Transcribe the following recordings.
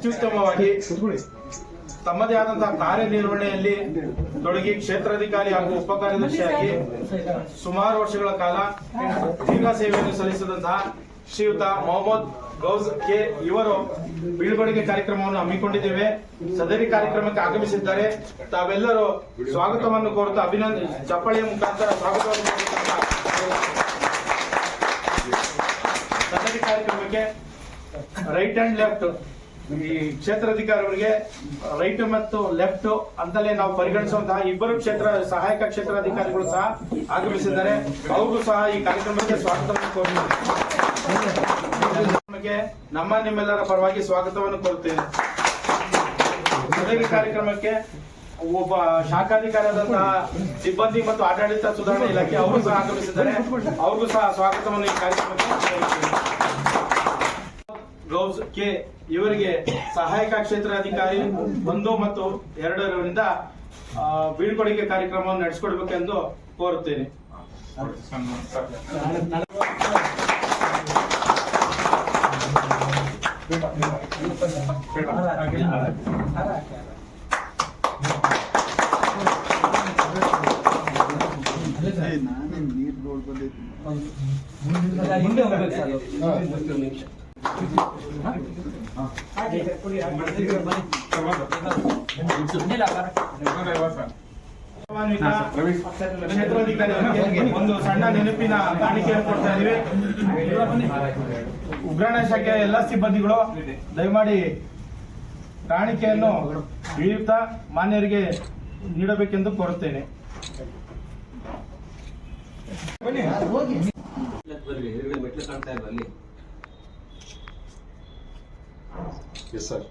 ಅತ್ಯುತ್ತಮವಾಗಿ ತಮ್ಮದೇ ಆದಂತಹ ಕಾರ್ಯನಿರ್ವಹಣೆಯಲ್ಲಿ ತೊಡಗಿ ಕ್ಷೇತ್ರಾಧಿಕಾರಿ ಹಾಗೂ ಉಪಕಾರ್ಯದರ್ಶಿಯಾಗಿ ಸುಮಾರು ವರ್ಷಗಳ ಕಾಲ ದೀರ್ಘ ಸೇವೆಯನ್ನು ಸಲ್ಲಿಸಿದಂತಹ ಶ್ರೀಯುತ ಮೊಹಮ್ಮದ್ ಗೌಸ್ ಕೆ ಇವರು ಬೀಳ್ಕೊಡುಗೆ ಕಾರ್ಯಕ್ರಮವನ್ನು ಹಮ್ಮಿಕೊಂಡಿದ್ದೇವೆ. ಸದರಿ ಕಾರ್ಯಕ್ರಮಕ್ಕೆ ಆಗಮಿಸಿದ್ದಾರೆ. ತಾವೆಲ್ಲರೂ ಸ್ವಾಗತವನ್ನು ಕೋರುತ್ತಾ ಅಭಿನಂದ, ಚಪ್ಪಳಿಯ ಮುಖಾಂತರ ಸ್ವಾಗತವನ್ನು ಸದರಿ ಕಾರ್ಯಕ್ರಮಕ್ಕೆ ರೈಟ್ ಅಂಡ್ ಲೆಫ್ಟ್ ಈ ಕ್ಷೇತ್ರಾಧಿಕಾರಿಯವರಿಗೆ ರೈಟ್ ಮತ್ತು ಲೆಫ್ಟ್ ಅಂತಲೇ ನಾವು ಪರಿಗಣಿಸುವಂತಹ ಇಬ್ಬರು ಕ್ಷೇತ್ರ ಸಹಾಯಕ ಕ್ಷೇತ್ರಾಧಿಕಾರಿಗಳು ಸಹ ಆಗಮಿಸಿದ್ದಾರೆ. ಅವ್ರಿಗೂ ಸಹ ಈ ಕಾರ್ಯಕ್ರಮಕ್ಕೆ ಸ್ವಾಗತವನ್ನು ಕಾರ್ಯಕ್ರಮಕ್ಕೆ ನಮ್ಮ ನಿಮ್ಮೆಲ್ಲರ ಪರವಾಗಿ ಸ್ವಾಗತವನ್ನು ಕೋರುತ್ತೇನೆ. ಮೊದಲಿನ ಕಾರ್ಯಕ್ರಮಕ್ಕೆ ಒಬ್ಬ ಶಾಖಾಧಿಕಾರಿಯಾದಂತಹ ಸಿಬ್ಬಂದಿ ಮತ್ತು ಆಡಳಿತ ಸುಧಾರಣಾ ಇಲಾಖೆ ಅವರು ಸಹ ಆಗಮಿಸಿದ್ದಾರೆ. ಅವ್ರಿಗೂ ಸಹ ಸ್ವಾಗತವನ್ನು ಈ ಕಾರ್ಯಕ್ರಮಕ್ಕೆ ಗೌಸ್ ಕೆ ಇವರಿಗೆ ಸಹಾಯಕ ಕ್ಷೇತ್ರಾಧಿಕಾರಿ ಒಂದು ಮತ್ತು ಎರಡರಿಂದ ಬೀಳ್ಕೊಡುಗೆ ಕಾರ್ಯಕ್ರಮವನ್ನು ನಡೆಸಿಕೊಡ್ಬೇಕೆಂದು ಕೋರುತ್ತೇನೆ. ಮುಂದೆ ಹೋಗ್ಬೇಕು ಸರ್. ಒಂದು ಸಣ್ಣ ನೆನಪಿನ ಕಾಣಿಕೆಯನ್ನು ಕೊಡ್ತಾ ಇದೀವಿ ಉಗ್ರಾಣ ಶಾಖೆಯ ಎಲ್ಲ ಸಿಬ್ಬಂದಿಗಳು ದಯಮಾಡಿ ಕಾಣಿಕೆಯನ್ನು ಇಳಿಯುತ್ತಾ ಮಾನ್ಯರಿಗೆ ನೀಡಬೇಕೆಂದು ಕೋರುತ್ತೇನೆ. ಎಸ್ ಸರ್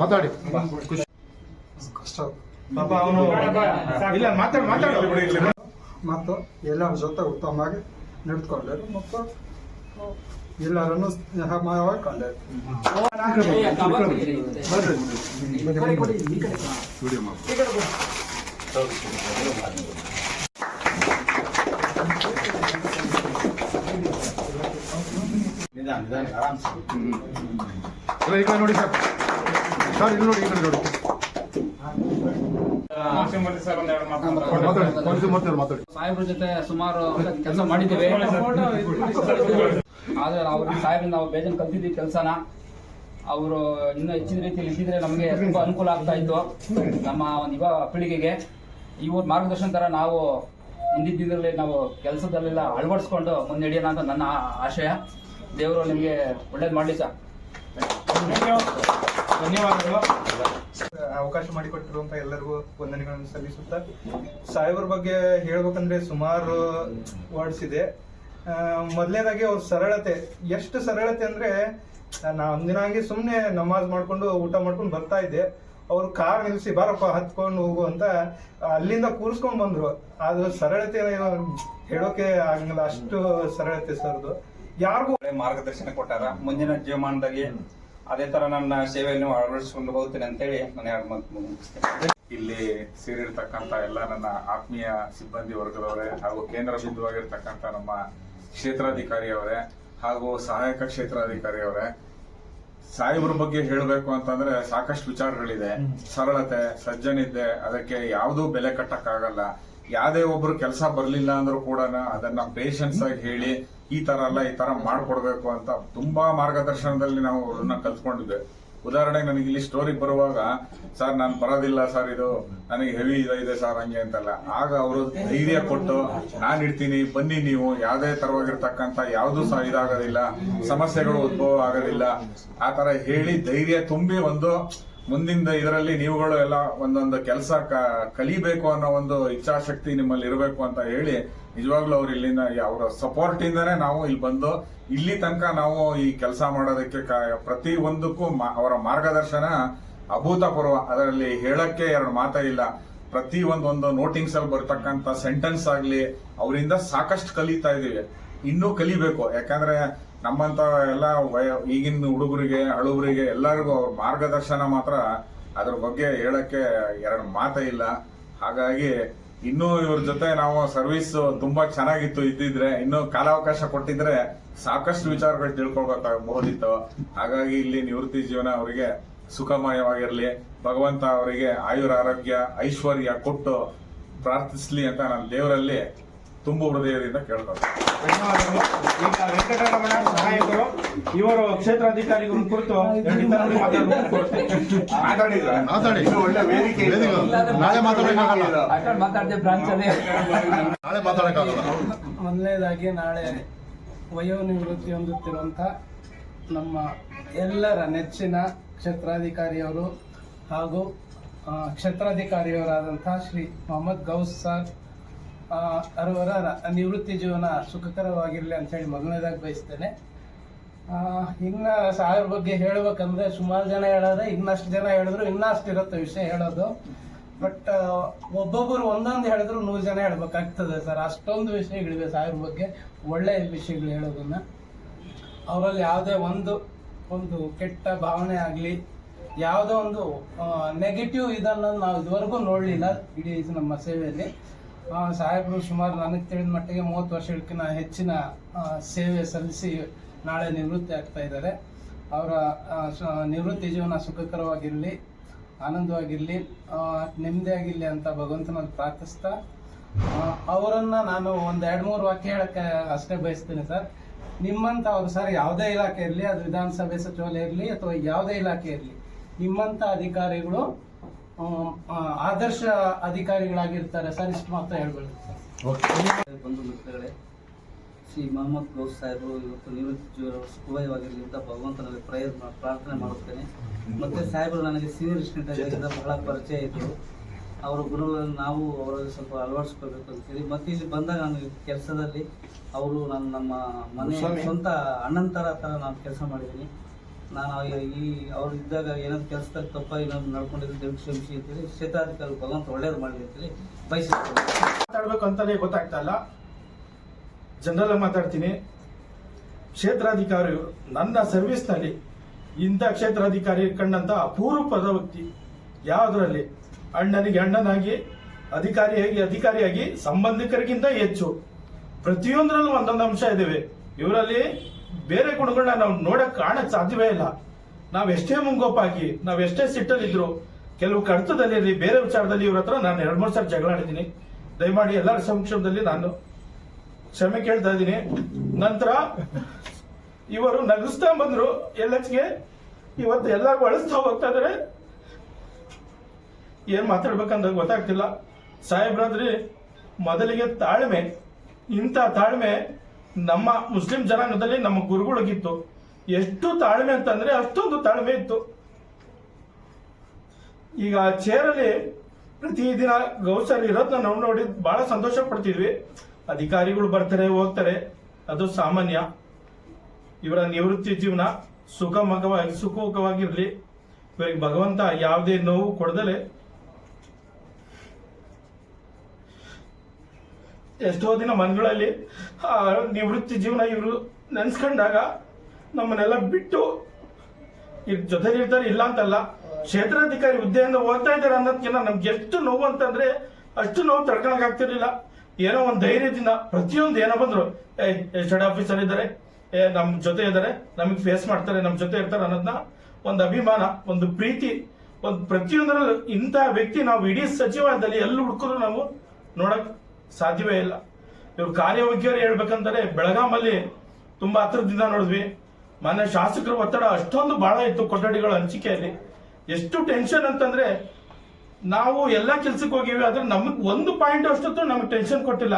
ಮಾತಾಡಿ. ಪಾಪ ಅವನು ಇಲ್ಲ ಮಾತಾಡಿ ಮಾತಾಡು. ಮತ್ತು ಎಲ್ಲರ ಜೊತೆ ಉತ್ತಮವಾಗಿ ನಡೆದುಕೊಂಡರು ಮತ್ತು ಎಲ್ಲರನ್ನು ಈ ಕಡೆ ನೋಡಿ ಸರ್ ಸರ್ ಇಲ್ಲಿ ನೋಡಿ ಈ ಕಡೆ ನೋಡಿ ಮಾತಾಡಿ. ಸಾಹೇಬ್ರ ಜೊತೆ ಸುಮಾರು ಕೆಲಸ ಮಾಡಿದ್ದೇವೆ. ಆದ್ರೆ ಅವ್ರ ಸಾಹೇಬ್ರಿಂದ ನಾವು ಬೇಜನ್ ಕಲ್ತಿದ್ವಿ ಕೆಲಸನ. ಅವರು ಇನ್ನೂ ಹೆಚ್ಚಿನ ರೀತಿಯಲ್ಲಿ ಇದ್ದಿದ್ರೆ ನಮಗೆ ತುಂಬಾ ಅನುಕೂಲ ಆಗ್ತಾ ಇತ್ತು. ನಮ್ಮ ಒಂದು ಯುವ ಪೀಳಿಗೆಗೆ ಇವ್ರ ಮಾರ್ಗದರ್ಶನ ತರ ನಾವು ಮುಂದಿನ ದಿನದಲ್ಲಿ ನಾವು ಕೆಲಸದಲ್ಲೆಲ್ಲ ಅಳವಡಿಸ್ಕೊಂಡು ಮುನ್ನಡೆಯೋಣ ಅಂತ ನನ್ನ ಆಶಯ. ದೇವರು ನಿಮಗೆ ಒಳ್ಳೇದು ಮಾಡಲಿ ಸರ್. ಧನ್ಯವಾದಗಳು. ಅವಕಾಶ ಮಾಡಿಕೊಟ್ಟಿರುವಂತ ಎಲ್ಲರಿಗೂ ವಂದನೆಗಳನ್ನು ಸಲ್ಲಿಸುತ್ತಾ ಸಾಹೇಬ್ರ ಬಗ್ಗೆ ಹೇಳ್ಬೇಕಂದ್ರೆ ಸುಮಾರು ವರ್ಡ್ಸ್ ಇದೆ. ಮೊದಲನೇದಾಗಿ ಅವ್ರ ಸರಳತೆ. ಎಷ್ಟು ಸರಳತೆ ಅಂದ್ರೆ ನಾ ಒಂದಿನ ಹಂಗೆ ಸುಮ್ಮನೆ ನಮಾಜ್ ಮಾಡ್ಕೊಂಡು ಊಟ ಮಾಡ್ಕೊಂಡು ಬರ್ತಾ ಇದ್ದೆ. ಅವ್ರು ಕಾರ್ ನಿಲ್ಸಿ ಬಾರಪ್ಪ ಹತ್ಕೊಂಡು ಹೋಗು ಅಂತ ಅಲ್ಲಿಂದ ಕೂರಿಸ್ಕೊಂಡು ಬಂದ್ರು. ಅದು ಸರಳತೆ ಹೇಳೋಕೆ ಆಗಂಗಿಲ್ಲ. ಅಷ್ಟು ಸರಳತೆ ಸರ್ದು. ಯಾರಿಗೂ ಮಾರ್ಗದರ್ಶನ ಕೊಟ್ಟಾರ. ಮುಂದಿನ ಜೀವಮಾನದಲ್ಲಿ ಅದೇ ತರ ನನ್ನ ಸೇವೆಯನ್ನು ಅಳವಡಿಸಿಕೊಂಡು ಹೋಗ್ತೇನೆ ಅಂತೇಳಿ ನಾನು ಎರಡು ಮಾತು ಮುಗಿಸ್ತೇನೆ. ಇಲ್ಲಿ ಸೇರಿರ್ತಕ್ಕಂಥ ಎಲ್ಲ ನನ್ನ ಆತ್ಮೀಯ ಸಿಬ್ಬಂದಿ ವರ್ಗದವರೇ ಹಾಗೂ ಕೇಂದ್ರ ಬಿಂದುವಾಗಿರ್ತಕ್ಕಂಥ ನಮ್ಮ ಕ್ಷೇತ್ರಾಧಿಕಾರಿ ಅವರೇ ಹಾಗೂ ಸಹಾಯಕ ಕ್ಷೇತ್ರಾಧಿಕಾರಿ ಅವರೇ ಸಾಹೇಬ್ರ ಬಗ್ಗೆ ಹೇಳಬೇಕು ಅಂತಂದ್ರೆ ಸಾಕಷ್ಟು ವಿಚಾರಗಳಿದೆ. ಸರಳತೆ, ಸಜ್ಜನಿದ್ದೆ, ಅದಕ್ಕೆ ಯಾವುದೂ ಬೆಲೆ ಕಟ್ಟಕ್ಕಾಗಲ್ಲ. ಯಾವ್ದೇ ಒಬ್ರು ಕೆಲಸ ಬರ್ಲಿಲ್ಲ ಅಂದ್ರೂ ಕೂಡ ಅದನ್ನ ಪೇಷನ್ಸ್ ಆಗಿ ಹೇಳಿ ಈ ತರ ಅಲ್ಲ, ಈ ತರ ಮಾಡ್ಕೊಡ್ಬೇಕು ಅಂತ ತುಂಬಾ ಮಾರ್ಗದರ್ಶನದಲ್ಲಿ ನಾವು ಅವ್ರನ್ನ ಕಲ್ತ್ಕೊಂಡಿದ್ದೆ ಉದಾಹರಣೆಗೆ ನನಗೆ ಇಲ್ಲಿ ಸ್ಟೋರಿ ಬರುವಾಗ ಸರ್ ನಾನು ಬರೋದಿಲ್ಲ ಸರ್ ಇದು ನನಗೆ ಹೆವಿ ಇದೆ ಸರ್ ಹಂಗೆ ಅಂತಲ್ಲ. ಆಗ ಅವರು ಧೈರ್ಯ ಕೊಟ್ಟು, ನಾನು ಇಡ್ತೀನಿ ಬನ್ನಿ ನೀವು, ಯಾವುದೇ ತರವಾಗಿರ್ತಕ್ಕಂಥ ಯಾವುದು ಸಹ ಇದಾಗೋದಿಲ್ಲ, ಸಮಸ್ಯೆಗಳು ಉದ್ಭವ ಆಗೋದಿಲ್ಲ. ಆ ತರ ಹೇಳಿ ಧೈರ್ಯ ತುಂಬಿ ಒಂದು ಮುಂದಿನ ಇದರಲ್ಲಿ ನೀವುಗಳು ಎಲ್ಲ ಒಂದೊಂದು ಕೆಲಸ ಕಲಿಬೇಕು ಅನ್ನೋ ಒಂದು ಇಚ್ಛಾಶಕ್ತಿ ನಿಮ್ಮಲ್ಲಿ ಇರಬೇಕು ಅಂತ ಹೇಳಿ ನಿಜವಾಗ್ಲೂ ಅವ್ರು ಇಲ್ಲಿಂದ ಅವರ ಸಪೋರ್ಟ್ ಇಂದಾನೆ ನಾವು ಇಲ್ಲಿ ಬಂದು ಇಲ್ಲಿ ತನಕ ನಾವು ಈ ಕೆಲಸ ಮಾಡೋದಕ್ಕೆ ಪ್ರತಿ ಒಂದಕ್ಕೂ ಅವರ ಮಾರ್ಗದರ್ಶನ ಅಭೂತಪೂರ್ವ. ಅದರಲ್ಲಿ ಹೇಳಕ್ಕೆ ಎರಡು ಮಾತೇ ಇಲ್ಲ. ಪ್ರತಿ ಒಂದೊಂದು ನೋಟಿಂಗ್ಸ್ ಅಲ್ಲಿ ಬರ್ತಕ್ಕಂಥ ಸೆಂಟೆನ್ಸ್ ಆಗಲಿ ಅವರಿಂದ ಸಾಕಷ್ಟು ಕಲಿತಾ ಇದೀವಿ ಇನ್ನೂ ಕಲಿಬೇಕು. ಯಾಕಂದ್ರೆ ನಮ್ಮಂತ ಎಲ್ಲ ವಯ, ಈಗಿನ ಹುಡುಗರಿಗೆ, ಹಳುಬರಿಗೆ ಎಲ್ಲರಿಗೂ ಅವ್ರ ಮಾರ್ಗದರ್ಶನ ಮಾತ್ರ ಅದ್ರ ಬಗ್ಗೆ ಹೇಳಕ್ಕೆ ಎರಡು ಮಾತೇ ಇಲ್ಲ. ಹಾಗಾಗಿ ಇನ್ನೂ ಇವ್ರ ಜೊತೆ ನಾವು ಸರ್ವಿಸ್ ತುಂಬಾ ಚೆನ್ನಾಗಿತ್ತು ಇದ್ದಿದ್ರೆ, ಇನ್ನೂ ಕಾಲಾವಕಾಶ ಕೊಟ್ಟಿದ್ರೆ ಸಾಕಷ್ಟು ವಿಚಾರಗಳು ತಿಳ್ಕೊಳ್ಬೇಕಾಗಬಹುದಿತ್ತು. ಹಾಗಾಗಿ ಇಲ್ಲಿ ನಿವೃತ್ತಿ ಜೀವನ ಅವರಿಗೆ ಸುಖಮಯವಾಗಿರಲಿ, ಭಗವಂತ ಅವರಿಗೆ ಆಯುರ ಆರೋಗ್ಯ, ಐಶ್ವರ್ಯ ಕೊಟ್ಟು ಪ್ರಾರ್ಥಿಸ್ಲಿ ಅಂತ ನಾನು ದೇವರಲ್ಲಿ ತುಂಬು ಹೃದಯದಿಂದ ಕೇಳ್ತಾರೆ. ಈಗ ವೆಂಕಟರಮಣ ಸಹಾಯಕರು ಇವರು ಕ್ಷೇತ್ರಾಧಿಕಾರಿಗಳ ಕುರಿತು ಮಾತಾಡಿ. ಒಳ್ಳೆ ವೇದಿಕೆ. ನಾಳೆ ಮಾತಾಡಕ್ಕಾಗಲ್ಲ. ಮಾತಾಡ್ದೆ ಬ್ರಾಂಚ್ ಅಲ್ಲಿ ನಾಳೆ ಮಾತಾಡಕ್ಕಾಗಲ್ಲ. ಮೊದಲನೇದಾಗಿ ನಾಳೆ ವಯೋನಿವೃತ್ತಿ ಹೊಂದುತ್ತಿರುವಂಥ ನಮ್ಮ ಎಲ್ಲರ ನೆಚ್ಚಿನ ಕ್ಷೇತ್ರಾಧಿಕಾರಿಯವರು ಹಾಗೂ ಕ್ಷೇತ್ರಾಧಿಕಾರಿಯವರಾದಂತಹ ಕ್ಷೇತ್ರಾಧಿಕಾರಿಯವರಾದಂಥ ಶ್ರೀ ಮೊಹಮ್ಮದ್ ಗೌಸ್ ಸರ್ ಆ, ಅವರ ರ- ನಿವೃತ್ತಿ ಜೀವನ ಸುಖಕರವಾಗಿರಲಿ ಅಂತೇಳಿ ಮೊದಲನೇದಾಗಿ ಬಯಸ್ತೇನೆ. ಇನ್ನು ಸಾವಿರ ಬಗ್ಗೆ ಹೇಳ್ಬೇಕಂದ್ರೆ ಸುಮಾರು ಜನ ಹೇಳಿದ್ರೆ ಇನ್ನಷ್ಟು ಜನ ಹೇಳಿದ್ರು ಇನ್ನಷ್ಟು ಇರುತ್ತೆ ವಿಷಯ ಹೇಳೋದು. ಬಟ್ ಒಬ್ಬೊಬ್ಬರು ಒಂದೊಂದು ಹೇಳಿದ್ರು ನೂರು ಜನ ಹೇಳ್ಬೇಕಾಗ್ತದೆ ಸರ್. ಅಷ್ಟೊಂದು ವಿಷಯಗಳಿವೆ ಸಾವಿರ ಬಗ್ಗೆ. ಒಳ್ಳೆಯ ವಿಷಯಗಳು ಹೇಳೋದನ್ನ. ಅವರಲ್ಲಿ ಯಾವುದೇ ಒಂದು ಒಂದು ಕೆಟ್ಟ ಭಾವನೆ ಆಗಲಿ ಯಾವುದೋ ಒಂದು ನೆಗೆಟಿವ್ ಇದನ್ನು ನಾವು ಇದುವರೆಗೂ ನೋಡಲಿಲ್ಲ. ಇಡೀ ನಮ್ಮ ಸೇವೆಯಲ್ಲಿ. ಸಾಹೇಬರು ಸುಮಾರು ನನಗೆ ತಿಳಿದ ಮಟ್ಟಿಗೆ ಮೂವತ್ತು ವರ್ಷಗಳಕ್ಕಿಂತ ಹೆಚ್ಚಿನ ಸೇವೆ ಸಲ್ಲಿಸಿ ನಾಳೆ ನಿವೃತ್ತಿ ಆಗ್ತಾ ಇದ್ದಾರೆ. ಅವರ ನಿವೃತ್ತಿ ಜೀವನ ಸುಖಕರವಾಗಿರಲಿ, ಆನಂದವಾಗಿರಲಿ ನೆಮ್ಮದಿಯಾಗಿರಲಿ ಅಂತ ಭಗವಂತನಲ್ಲಿ ಪ್ರಾರ್ಥಿಸ್ತಾ ಅವರನ್ನು ನಾನು ಒಂದು ಎರಡು ಮೂರು ವಾಕ್ಯ ಹೇಳಕ್ಕೆ ಅಷ್ಟೇ ಬಯಸ್ತೀನಿ ಸರ್. ನಿಮ್ಮಂತ ಅವರು ಸರ್ ಯಾವುದೇ ಇಲಾಖೆ ಇರಲಿ, ಅದು ವಿಧಾನಸಭೆ ಸಚಿವಾಲಯ ಇರಲಿ ಅಥವಾ ಯಾವುದೇ ಇಲಾಖೆ ಇರಲಿ ನಿಮ್ಮಂಥ ಅಧಿಕಾರಿಗಳು ಆದರ್ಶ ಅಧಿಕಾರಿಗಳಾಗಿರ್ತಾರೆ. ಸರ್ ಇಷ್ಟು ಮಾತ್ರ ಹೇಳ್ಬೋದು ಸರ್. ಬಂಧು ಮಿತ್ರಗಳೇ ಶ್ರೀ ಮೊಹಮ್ಮದ್ ಗೌಸ್ ಸಾಹೇಬರು ಇವತ್ತು ನಿವೃತ್ತಿ ಜೀವನ ಅಂತ ಭಗವಂತನಲ್ಲಿ ಪ್ರಯತ್ನ ಪ್ರಾರ್ಥನೆ ಮಾಡುತ್ತೇನೆ. ಮತ್ತೆ ಸಾಹೇಬರು ನನಗೆ ಸೀನಿಯರ್ ಸ್ಟೂಡೆಂಟ್ ಬಹಳ ಪರಿಚಯ ಇದ್ದರು. ಅವರ ಗುರುಗಳನ್ನು ನಾವು ಅವರಲ್ಲಿ ಸ್ವಲ್ಪ ಅಳವಡಿಸ್ಕೋಬೇಕು ಅಂತೇಳಿ ಮತ್ತೆ ಇಲ್ಲಿ ಬಂದಾಗ ನನಗೆ ಕೆಲಸದಲ್ಲಿ ಅವರು ನನ್ನ ನಮ್ಮ ಮನೆ ಸ್ವಂತ ಅಣ್ಣನ ಥರ ಥರ ನಾನು ಕೆಲಸ ಮಾಡಿದ್ದೀನಿ. ನಾನು ಈ ಅವ್ರು ಇದ್ದಾಗ ಏನಾದ್ರು ಕೆಲಸದಾಗ ತಪ್ಪ ನಾನು ನಡ್ಕೊಂಡಿದ್ದು ಕ್ಷಮಿಸಿ ಅಂತೇಳಿ ಕ್ಷೇತ್ರಾಧಿಕಾರಿ ಭಗವಂತ ಒಳ್ಳೇದು ಮಾಡಲಿ ಅಂತೇಳಿ ಬಯಸುತ್ತೇನೆ ಮಾತಾಡ್ಬೇಕು ಅಂತಲೇ ಗೊತ್ತಾಗ್ತಾ ಇಲ್ಲ. ಜನರಲ್ಲ ಮಾತಾಡ್ತೀನಿ. ಕ್ಷೇತ್ರಾಧಿಕಾರಿಯು ನನ್ನ ಸರ್ವಿಸ್ನಲ್ಲಿ ಇಂಥ ಕ್ಷೇತ್ರಾಧಿಕಾರಿ ಕಂಡಂತ ಪದ ವ್ಯಕ್ತಿ ಯಾವುದರಲ್ಲಿ? ಅಣ್ಣನಿಗೆ ಅಣ್ಣನಾಗಿ, ಅಧಿಕಾರಿಯಾಗಿ ಅಧಿಕಾರಿಯಾಗಿ, ಸಂಬಂಧಿಕರಿಗಿಂತ ಹೆಚ್ಚು. ಪ್ರತಿಯೊಂದರಲ್ಲೂ ಒಂದೊಂದು ಅಂಶ ಇದಾವೆ. ಇವರಲ್ಲಿ ಬೇರೆ ಗುಣಗಳನ್ನ ನಾವು ನೋಡಕ್ ಕಾಣಕ್ ಸಾಧ್ಯವೇ ಇಲ್ಲ. ನಾವ್ ಎಷ್ಟೇ ಮುಂಗೋಪಾಗಿ, ನಾವ್ ಎಷ್ಟೇ ಸಿಟ್ಟಲ್ಲಿದ್ರು, ಕೆಲವು ಕಡತದಲ್ಲಿ ಬೇರೆ ವಿಚಾರದಲ್ಲಿ ಇವ್ರ ಹತ್ರ ನಾನು ಎರಡು, ಮೂರು ಸಾರಿ ಜಗಳ ಆಡಿದ್ದೀನಿ. ದಯಮಾಡಿ ಎಲ್ಲರ ಸಂಕ್ಷೇಮದಲ್ಲಿ ನಾನು ಕ್ಷಮೆ ಕೇಳ್ತಾ ಇದ್ದೀನಿ. ನಂತರ ಇವರು ನಗಿಸ್ತಾ ಬಂದ್ರು ಎಲ್ಲಚ್ಗೆ ಇವತ್ತು ಎಲ್ಲ ಅಳಿಸ್ತಾ ಹೋಗ್ತಾ ಇದಾರೆ. ಏನ್ ಮಾತಾಡ್ಬೇಕಂತ ಗೊತ್ತಾಗ್ತಿಲ್ಲ. ಸಾಹೇಬ್ರಾದ್ರಿ ಮೊದಲಿಗೆ ತಾಳ್ಮೆ ಇಂಥ ತಾಳ್ಮೆ ನಮ್ಮ ಮುಸ್ಲಿಂ ಜನಾಂಗದಲ್ಲಿ ನಮ್ಮ ಗುರುಗಳಿಗಿತ್ತು. ಎಷ್ಟು ತಾಳ್ಮೆ ಅಂತಂದ್ರೆ ಅಷ್ಟೊಂದು ತಾಳ್ಮೆ ಇತ್ತು. ಈಗ ಚೇರಲ್ಲಿ ಪ್ರತಿದಿನ ಗೌಸರ್ ಇರೋದನ್ನ ನಾವು ನೋಡಿ ಬಹಳ ಸಂತೋಷ ಪಡ್ತಿದ್ವಿ. ಅಧಿಕಾರಿಗಳು ಬರ್ತಾರೆ, ಹೋಗ್ತಾರೆ. ಅದು ಸಾಮಾನ್ಯ. ಇವರ ನಿವೃತ್ತಿ ಜೀವನ ಸುಖಮಗವಾಗಿ, ಸುಖಮುಖವಾಗಿರಲಿ. ಇವರಿಗೆ ಭಗವಂತ ಯಾವುದೇ ನೋವು ಕೊಡದಲೆ ಎಷ್ಟೋ ದಿನ ಮನೆಗಳಲ್ಲಿ ನಿವೃತ್ತಿ ಜೀವನ ಇವರು ನೆನೆಸ್ಕೊಂಡಾಗ ನಮ್ಮನ್ನೆಲ್ಲ ಬಿಟ್ಟು ಇವ್ರ ಜೊತೆಲಿರ್ತಾರೆ, ಇಲ್ಲ ಅಂತಲ್ಲ, ಕ್ಷೇತ್ರಾಧಿಕಾರಿ ಹುದ್ದೆಯಿಂದ ಓದ್ತಾ ಇದ್ದಾರೆ ಅನ್ನೋದಕ್ಕಿಂತ ನಮ್ಗೆ ಎಷ್ಟು ನೋವು ಅಂತಂದ್ರೆ ಅಷ್ಟು ನೋವು ತಡ್ಕೊಳಕ್ ಆಗ್ತಿರ್ಲಿಲ್ಲ. ಏನೋ ಒಂದು ಧೈರ್ಯದಿಂದ ಪ್ರತಿಯೊಂದು ಏನೋ ಬಂದ್ರು ಏ ಹೆಡ್ ಆಫೀಸರ್ ಇದ್ದಾರೆ ಏ ನಮ್ಮ ಜೊತೆ ಇದ್ದಾರೆ ನಮಗೆ ಫೇಸ್ ಮಾಡ್ತಾರೆ ನಮ್ಮ ಜೊತೆ ಇರ್ತಾರೆ ಅನ್ನೋದನ್ನ ಒಂದು ಅಭಿಮಾನ, ಒಂದು ಪ್ರೀತಿ, ಒಂದು ಪ್ರತಿಯೊಂದರಲ್ಲೂ ಇಂಥ ವ್ಯಕ್ತಿ ನಾವು ಇಡೀ ಸಚಿವಾಲಯದಲ್ಲಿ ಎಲ್ಲಿ ಹುಡುಕಿದ್ರು ನಾವು ನೋಡಕ್ ಸಾಧ್ಯವೇ ಇಲ್ಲ. ಇವ್ರ ಕಾರ್ಯವೈಖರಿ ಹೇಳ್ಬೇಕಂತಾರೆ ಬೆಳಗಾಮಲ್ಲಿ ತುಂಬಾ ಹತ್ರದಿಂದ ನೋಡಿದ್ವಿ. ಮಾನ್ಯ ಶಾಸಕರ ಒತ್ತಡ ಅಷ್ಟೊಂದು ಬಹಳ ಇತ್ತು ಕೊಠಡಿಗಳ ಹಂಚಿಕೆಯಲ್ಲಿ. ಎಷ್ಟು ಟೆನ್ಷನ್ ಅಂತಂದ್ರೆ ನಾವು ಎಲ್ಲ ಕೆಲ್ಸಕ್ಕೆ ಹೋಗಿವಿ, ಆದ್ರೆ ನಮಗ್ ಒಂದು ಪಾಯಿಂಟ್ ಅಷ್ಟೊತ್ತು ನಮಗೆ ಟೆನ್ಷನ್ ಕೊಟ್ಟಿಲ್ಲ.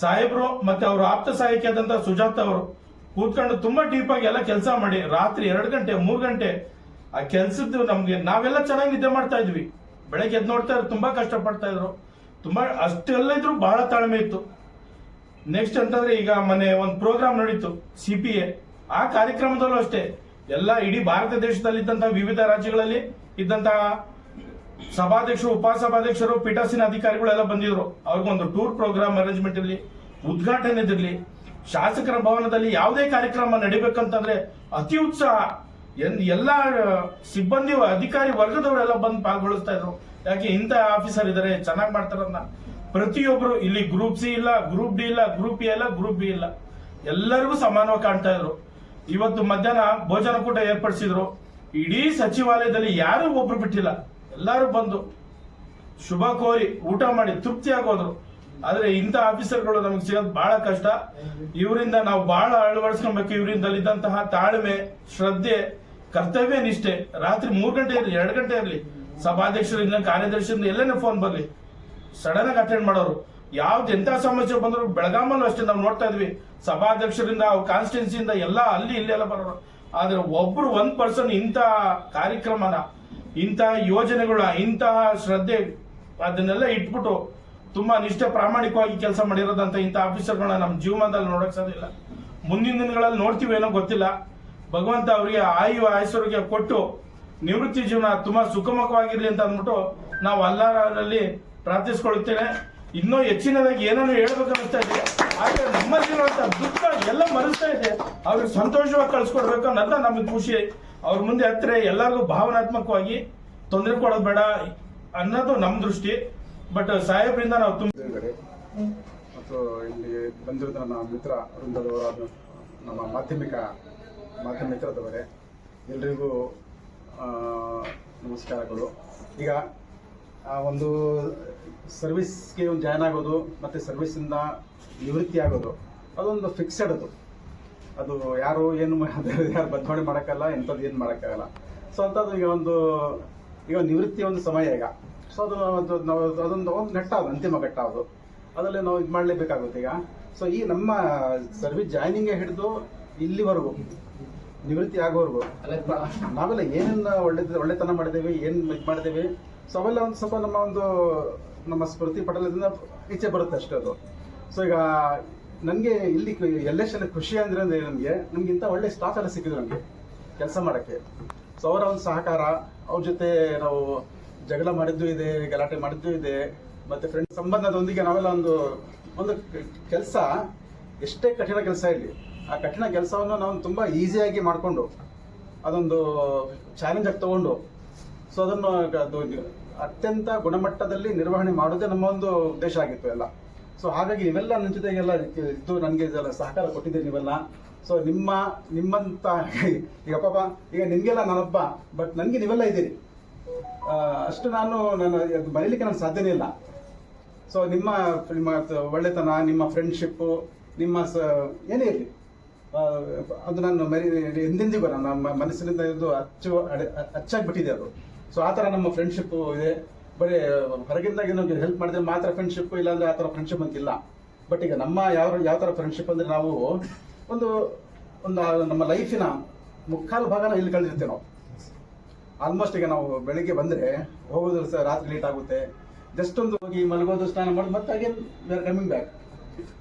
ಸಾಹೇಬ್ರು ಮತ್ತೆ ಅವ್ರ ಆಪ್ತ ಸಹಾಯಕಿ ಸುಜಾತ ಅವರು ಕೂತ್ಕೊಂಡು ತುಂಬಾ ಡೀಪ್ ಆಗಿ ಎಲ್ಲ ಕೆಲಸ ಮಾಡಿ, ರಾತ್ರಿ ಎರಡು ಗಂಟೆ, ಮೂರು ಗಂಟೆ, ಆ ಕೆಲ್ಸದ್ದು ನಮ್ಗೆ ನಾವೆಲ್ಲ ಚೆನ್ನಾಗಿ ನಿದ್ದೆ ಮಾಡ್ತಾ ಇದ್ವಿ. ಬೆಳಗ್ಗೆ ಎದ್ದು ನೋಡ್ತಾ ಇದ್ರು ತುಂಬಾ ಕಷ್ಟ ಪಡ್ತಾ ಇದ್ರು. ತುಂಬಾ ಅಷ್ಟೆಲ್ಲ ಇದ್ರು ಬಹಳ ತಾಳ್ಮೆ ಇತ್ತು. ನೆಕ್ಸ್ಟ್ ಅಂತಂದ್ರೆ ಈಗ ಮೊನ್ನೆ ಒಂದು ಪ್ರೋಗ್ರಾಮ್ ನಡೀತು ಸಿ ಪಿ ಎ ಆ ಕಾರ್ಯಕ್ರಮದಲ್ಲೂ ಅಷ್ಟೇ, ಎಲ್ಲ ಇಡೀ ಭಾರತ ದೇಶದಲ್ಲಿ ಇದ್ದಂತಹ ವಿವಿಧ ರಾಜ್ಯಗಳಲ್ಲಿ ಇದ್ದಂತಹ ಸಭಾಧ್ಯಕ್ಷರು, ಉಪಸಭಾಧ್ಯಕ್ಷರು, ಪೀಠಾಸೀನ ಅಧಿಕಾರಿಗಳೆಲ್ಲ ಬಂದಿದ್ರು. ಅವ್ರಿಗೊಂದು ಟೂರ್ ಪ್ರೋಗ್ರಾಮ್ ಅರೇಂಜ್ಮೆಂಟ್ ಇರಲಿ ಉದ್ಘಾಟನೆದಿರ್ಲಿ ಶಾಸಕರ ಭವನದಲ್ಲಿ ಯಾವುದೇ ಕಾರ್ಯಕ್ರಮ ನಡಿಬೇಕಂತಂದ್ರೆ ಅತಿ ಉತ್ಸಾಹ. ಎನ್ ಎಲ್ಲ ಸಿಬ್ಬಂದಿ ಅಧಿಕಾರಿ ವರ್ಗದವರೆಲ್ಲ ಬಂದು ಪಾಲ್ಗೊಳಿಸ್ತಾ ಇದ್ರು. ಯಾಕೆ ಇಂಥ ಆಫೀಸರ್ ಇದಾರೆ, ಚೆನ್ನಾಗಿ ಮಾಡ್ತಾರನ್ನ. ಪ್ರತಿಯೊಬ್ಬರು ಇಲ್ಲಿ ಗ್ರೂಪ್ ಸಿ ಇಲ್ಲ, ಗ್ರೂಪ್ ಡಿ ಇಲ್ಲ, ಗ್ರೂಪ್ ಎ ಇಲ್ಲ, ಗ್ರೂಪ್ ಬಿ ಇಲ್ಲ. ಎಲ್ಲರಿಗೂ ಸಮಾನವಾಗಿ ಕಾಣ್ತಾ ಇದ್ರು. ಇವತ್ತು ಮಧ್ಯಾಹ್ನ ಭೋಜನ ಕೂಟ ಏರ್ಪಡಿಸಿದ್ರು. ಇಡೀ ಸಚಿವಾಲಯದಲ್ಲಿ ಯಾರು ಒಬ್ರು ಬಿಟ್ಟಿಲ್ಲ. ಎಲ್ಲರೂ ಬಂದು ಶುಭ ಕೋರಿ ಊಟ ಮಾಡಿ ತೃಪ್ತಿಯಾಗಿ ಹೋದ್ರು ಆದ್ರೆ ಇಂಥ ಆಫೀಸರ್ಗಳು ನಮ್ಗೆ ಸಿಗೋದು ಬಹಳ ಕಷ್ಟ. ಇವರಿಂದ ನಾವು ಬಹಳ ಅಳವಡಿಸ್ಕೊಬೇಕು. ಇವರಿಂದಲಿದ್ದಂತಹ ತಾಳ್ಮೆ, ಶ್ರದ್ಧೆ ಕರ್ತವ್ಯ ನಿಷ್ಠೆ. ರಾತ್ರಿ ಮೂರು ಗಂಟೆ ಇರಲಿ, ಎರಡು ಗಂಟೆ ಇರಲಿ. ಸಭಾಧ್ಯಕ್ಷರಿಂದ ಕಾರ್ಯದರ್ಶಿಯಿಂದ ಎಲ್ಲೇನೇ ಫೋನ್ ಬರಲಿ? ಸಡನ್ ಆಗಿ ಅಟೆಂಡ್ ಮಾಡೋರು. ಯಾವ್ದು ಎಂಥ ಸಮಸ್ಯೆ ಬಂದ್ರು ಬೆಳಗಾಮಲ್ಲೂ ಅಷ್ಟೇ ನಾವು ನೋಡ್ತಾ ಇದ್ವಿ. ಸಭಾಧ್ಯಕ್ಷರಿಂದ ಕಾನ್ಸ್ಟಿಟ್ಯೂನ್ಸಿಯಿಂದ ಎಲ್ಲ ಅಲ್ಲಿ, ಇಲ್ಲಿ ಎಲ್ಲ ಬರೋರು. ಆದರೆ ಒಬ್ರು ಒಂದ್ ಪರ್ಸನ್ ಇಂಥ ಕಾರ್ಯಕ್ರಮನ, ಇಂಥ ಯೋಜನೆಗಳ ಇಂತಹ ಶ್ರದ್ಧೆ ಅದನ್ನೆಲ್ಲ ಇಟ್ಬಿಟ್ಟು ತುಂಬಾ ನಿಷ್ಠೆ ಪ್ರಾಮಾಣಿಕವಾಗಿ ಕೆಲಸ ಮಾಡಿರೋದಂತ ಇಂಥ ಆಫೀಸರ್ಗಳನ್ನ ನಮ್ಮ ಜೀವನದಲ್ಲಿ ನೋಡಕ್ ಸಾಧ್ಯ ಇಲ್ಲ. ಮುಂದಿನ ದಿನಗಳಲ್ಲಿ ನೋಡ್ತೀವಿ ಏನೋ ಗೊತ್ತಿಲ್ಲ. ಭಗವಂತ ಅವರಿಗೆ ಆಯು ಆಯಸ್ಸರಿಗೆ ಕೊಟ್ಟು ನಿವೃತ್ತಿ ಜೀವನ ತುಂಬಾ ಸುಖಮುಖವಾಗಿರ್ಲಿ ಅಂತ ಅಂದ್ಬಿಟ್ಟು ನಾವು ಅಲ್ಲಾರಲ್ಲಿ ಪ್ರಾರ್ಥಿಸ್ಕೊಳ್ಳುತ್ತೇನೆ ಇನ್ನೂ ಹೆಚ್ಚಿನದಾಗಿ ಏನನ್ನು ಹೇಳ್ಬೇಕನ್ನಿಸ್ತಾ ಇದೆ. ಆದ್ರೆ ನಮ್ಮಲ್ಲಿರುವಂತ ದುಃಖ ಎಲ್ಲ ಮರೆಸ್ತಾ ಇದೆ. ಅವ್ರಿಗೆ ಸಂತೋಷವಾಗಿ ಕಳ್ಸಿಕೊಡ್ಬೇಕು ಅನ್ನೋದ ನಮಗೆ ಖುಷಿ. ಅವ್ರ ಮುಂದೆ ಹತ್ರ ಎಲ್ಲರಿಗೂ ಭಾವನಾತ್ಮಕವಾಗಿ ತೊಂದರೆ ಕೊಡೋದು ಬೇಡ ಅನ್ನೋದು ನಮ್ಮ ದೃಷ್ಟಿ. ಬಟ್ ಸಾಹೇಬ್ರಿಂದ ನಾವು ತುಂಬ ಮತ್ತು ಇಲ್ಲಿ ಬಂದಿರೋದು ನನ್ನ ಮಿತ್ರ ವೃಂದದವರು ನಮ್ಮ ಮಾಧ್ಯಮಿಕ ಮಾಧ್ಯಮಿಕರದವರೇ ಎಲ್ರಿಗೂ ಆ, ನಮಸ್ಕಾರಗಳು. ಈಗ ಒಂದು ಸರ್ವಿಸ್ಗೆ ಒಂದು ಜಾಯ್ನ್ ಆಗೋದು ಮತ್ತು ಸರ್ವಿಸಿಂದ ನಿವೃತ್ತಿ ಆಗೋದು ಅದೊಂದು ಫಿಕ್ಸೆಡ್ ಅದು. ಅದು ಯಾರು ಏನು ಯಾರು ಬದಲಾವಣೆ ಮಾಡೋಕ್ಕಲ್ಲ ಎಂಥದ್ದು ಏನು ಮಾಡೋಕ್ಕಾಗಲ್ಲ. ಸೊ ಅಂಥದ್ದು ಈಗ ಒಂದು ಈಗ ನಿವೃತ್ತಿ ಒಂದು ಸಮಯ ಈಗ. ಸೊ ಅದು ಅದು ನಾವು ಅದೊಂದು ಒಂದು ಘಟ್ಟ ಅದು ಅಂತಿಮ ಘಟ್ಟ ಅದು. ಅದರಲ್ಲಿ ನಾವು ಇದು ಮಾಡಲೇಬೇಕಾಗುತ್ತೆ ಈಗ. ಸೊ ಈ ನಮ್ಮ ಸರ್ವಿಸ್ ಜಾಯ್ನಿಂಗೇ ಹಿಡಿದು ಇಲ್ಲಿವರೆಗೂ ನಿವೃತ್ತಿ ಆಗೋರ್ಗು. ನಾವೆಲ್ಲ ಏನೆಲ್ಲ ಒಳ್ಳೆ ಒಳ್ಳೆತನ ಮಾಡಿದ್ದೇವೆ ಏನು ಇದು ಮಾಡಿದ್ದೇವೆ ಸೊ ಅವೆಲ್ಲ ಒಂದು ಸ್ವಲ್ಪ ನಮ್ಮ ಒಂದು ನಮ್ಮ ಸ್ಮೃತಿ ಪಟಲದಿಂದ ಈಚೆ ಬರುತ್ತೆ ಅಷ್ಟೇ ಅದು. ಸೊ ಈಗ ನನಗೆ ಇಲ್ಲಿ ಎಲ್ಲೆಷ್ಟೆಲ್ಲ ಖುಷಿ ಅಂದ್ರೆ ಅಂದ್ರೆ ನನಗೆ ನಮ್ಗೆ ಇಂಥ ಒಳ್ಳೆ ಸ್ಟಾಫ್ ಎಲ್ಲ ಸಿಕ್ಕಿದ್ರು ನನಗೆ ಕೆಲಸ ಮಾಡೋಕ್ಕೆ. ಸೊ ಅವರ ಒಂದು ಸಹಕಾರ ಅವ್ರ ಜೊತೆ ನಾವು ಜಗಳ ಮಾಡಿದ್ದು ಇದೆ ಗಲಾಟೆ ಮಾಡಿದ್ದು ಇದೆ ಮತ್ತೆ ಫ್ರೆಂಡ್ ಸಂಬಂಧದೊಂದಿಗೆ ನಾವೆಲ್ಲ ಒಂದು ಒಂದು ಕೆಲಸ ಎಷ್ಟೇ ಕಠಿಣ ಕೆಲಸ ಇರಲಿ ಆ ಕಠಿಣ ಕೆಲಸವನ್ನು ನಾವು ತುಂಬ ಈಸಿಯಾಗಿ ಮಾಡಿಕೊಂಡು, ಅದೊಂದು ಚಾಲೆಂಜ್ ಆಗಿ ತಗೊಂಡು ಸೊ ಅದನ್ನು ಅದು ಅತ್ಯಂತ ಗುಣಮಟ್ಟದಲ್ಲಿ ನಿರ್ವಹಣೆ ಮಾಡೋದೇ ನಮ್ಮ ಒಂದು ಉದ್ದೇಶ ಆಗಿತ್ತು ಎಲ್ಲ. ಸೊ ಹಾಗಾಗಿ ನೀವೆಲ್ಲ ನನ್ನ ಜೊತೆಗೆಲ್ಲ ಇದ್ದು ನನಗೆ ಇದೆಲ್ಲ ಸಹಕಾರ ಕೊಟ್ಟಿದ್ದೀರಿ ನೀವೆಲ್ಲ. ಸೊ ನಿಮ್ಮ, ನಿಮ್ಮಂತ ಈಗ ಪಾಪ, ಈಗ ನಿಮಗೆಲ್ಲ ನಾನೊಬ್ಬ ಬಟ್ ನನಗೆ ನೀವೆಲ್ಲ ಇದ್ದೀರಿ. ಅಷ್ಟು ನಾನು ನಾನು ಅದು ಮರೀಲಿಕ್ಕೆ ನಾನು ಸಾಧ್ಯನೇ ಇಲ್ಲ. ಸೊ ನಿಮ್ಮ ನಿಮ್ಮ ಒಳ್ಳೆತನ, ನಿಮ್ಮ ಫ್ರೆಂಡ್ಶಿಪ್ಪು ನಿಮ್ಮ ಸ ಏನೇ ಇರಲಿ. ಅದು ನಾನು ಮರಿ, ಎಂದೆಂದಿಗೂ ನನ್ನ ಮನಸ್ಸಿನಿಂದ ಇದು ಅಚ್ಚು, ಅಡೆ ಅಚ್ಚಾಗ್ಬಿಟ್ಟಿದೆ ಅದು. ಸೊ ಆ ಥರ ನಮ್ಮ ಫ್ರೆಂಡ್ಶಿಪ್ಪು ಇದೆ. ಬರೀ, ಹೊರಗಿಂದಾಗಿ ನಮಗೆ ಹೆಲ್ಪ್ ಮಾಡಿದ್ರೆ ಮಾತ್ರ ಫ್ರೆಂಡ್ಶಿಪ್ ಇಲ್ಲಾಂದರೆ ಆ ಥರ ಫ್ರೆಂಡ್ಶಿಪ್ ಅಂತಿಲ್ಲ ಬಟ್ ಈಗ ನಮ್ಮ ಯಾವ ಯಾವ ಥರ ಫ್ರೆಂಡ್ಶಿಪ್ ಅಂದರೆ ನಾವು ಒಂದು ಒಂದು ನಮ್ಮ ಲೈಫಿನ ಮುಕ್ಕಾಲು ಭಾಗನ ಇಲ್ಲಿ ಕಳೆದಿರ್ತೇವೆ ನಾವು. ಆಲ್ಮೋಸ್ಟ್ ಈಗ ನಾವು ಬೆಳಿಗ್ಗೆ ಬಂದರೆ ಹೋಗೋದು ಸಹ ರಾತ್ರಿ ಲೇಟ್ ಆಗುತ್ತೆ. ಜಸ್ಟ್ ಒಂದು ಹೋಗಿ ಮಲಗೋದು, ಸ್ನಾನ ಮಾಡಿ ಮತ್ತೆ again we are back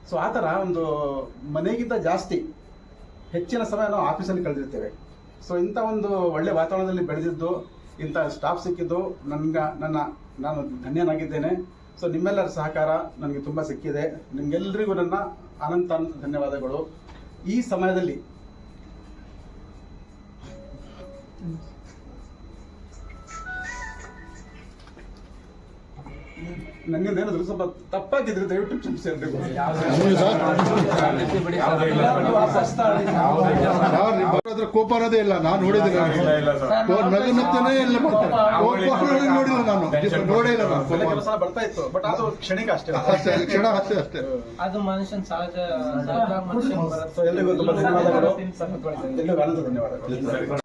so ಆ ಥರ ಒಂದು ಮನೆಗಿಂತ ಜಾಸ್ತಿ ಹೆಚ್ಚಿನ ಸಮಯ ನಾವು ಆಫೀಸಲ್ಲಿ ಕಳೆದಿರ್ತೇವೆ. ಸೊ ಇಂಥ ಒಂದು ಒಳ್ಳೆ ವಾತಾವರಣದಲ್ಲಿ ಬೆಳೆದಿದ್ದು, ಇಂಥ ಸ್ಟಾಫ್ ಸಿಕ್ಕಿದ್ದು ನನ್ಗ, ನನ್ನ, ನಾನು ಧನ್ಯನಾಗಿದ್ದೇನೆ. ಸೊ ನಿಮ್ಮೆಲ್ಲರ ಸಹಕಾರ ನನಗೆ ತುಂಬ ಸಿಕ್ಕಿದೆ. ನಿಮ್ಗೆಲ್ರಿಗೂ ನನ್ನ ಅನಂತ ಧನ್ಯವಾದಗಳು. ಈ ಸಮಯದಲ್ಲಿ ನನ್ನಿಂದ ಏನಾದರೂ ಸ್ವಲ್ಪ ತಪ್ಪಾಗಿದ್ರೆ ದಯವಿಟ್ಟು ಕ್ಷಮಿಸಿ ಅಂತ ಹತ್ರ ಕೋಪ ಅನ್ನೋದೇ ಇಲ್ಲ. ನಾನು ನೋಡಿದ್ದೀನಿ ಇಲ್ಲ, ಇಲ್ಲ, ನೋಡಿಲ್ಲ ನಾನು. ನೋಡೇ ಇಲ್ಲ ನಾನು. ಬರ್ತಾ ಇತ್ತು. ಬಟ್ ಅದು ಕ್ಷಣಿಕ ಅಷ್ಟೇ. ಅಷ್ಟೇ ಕ್ಷಣ ಅಷ್ಟೇ ಅಷ್ಟೇ. ಅದು ಮನುಷ್ಯನ ಸಹಜ ಎಲ್ರಿಗೂ ತುಂಬ ಧನ್ಯವಾದಗಳು. ಎಲ್ಲರಿಗೂ ಅನಂತ ಧನ್ಯವಾದಗಳು.